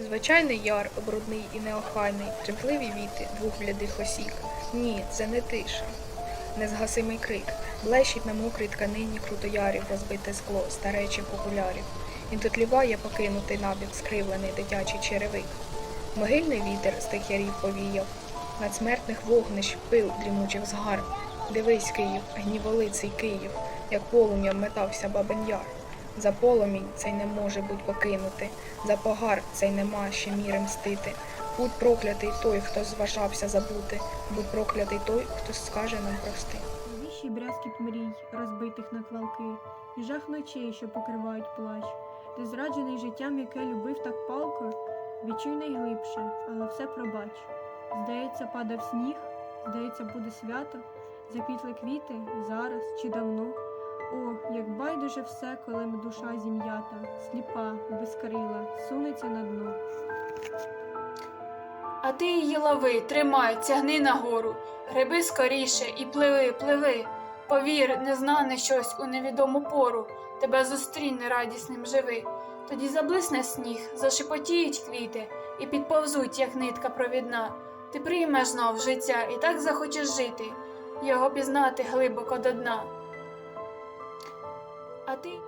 Звичайний яр, брудний і неохайний, тремтливі віти двох блядих осік. Ні, це не тиша. Незгасимий крик, блещить на мокрій тканині крутоярів розбите скло старечих окулярів. І дотліває покинутий набік скривлений дитячий черевик. Могильний вітер з тих ярів повіяв, над смертних вогнищ пил дрімучих згар. Дивись, Київ, гніволиций Київ, як полум'ям метався бабин яр. За полумінь цей не може буть покинути, за погар цей нема ще міри мстити. Будь проклятий той, хто зважався забути, будь проклятий той, хто скаже нам прости. Віщий брязкіт мрій, розбитих на квалки, і жах ночей, що покривають плач. Ти зраджений життям, яке любив так палко, відчуй найглибше, але все пробач. Здається, падав сніг, здається, буде свято, заквітли квіти зараз чи давно. О, як байдуже все, коли душа зім'ята, сліпа, безкрила, сунеться на дно. А ти її лови, тримай, тягни нагору, гриби скоріше і пливи, пливи. Повір, незнане щось у невідому пору, тебе зустріне радісним живи. Тоді заблисне сніг, зашепотіють квіти і підповзуть, як нитка провідна. Ти приймеш знов життя і так захочеш жити, його пізнати глибоко до дна. А ти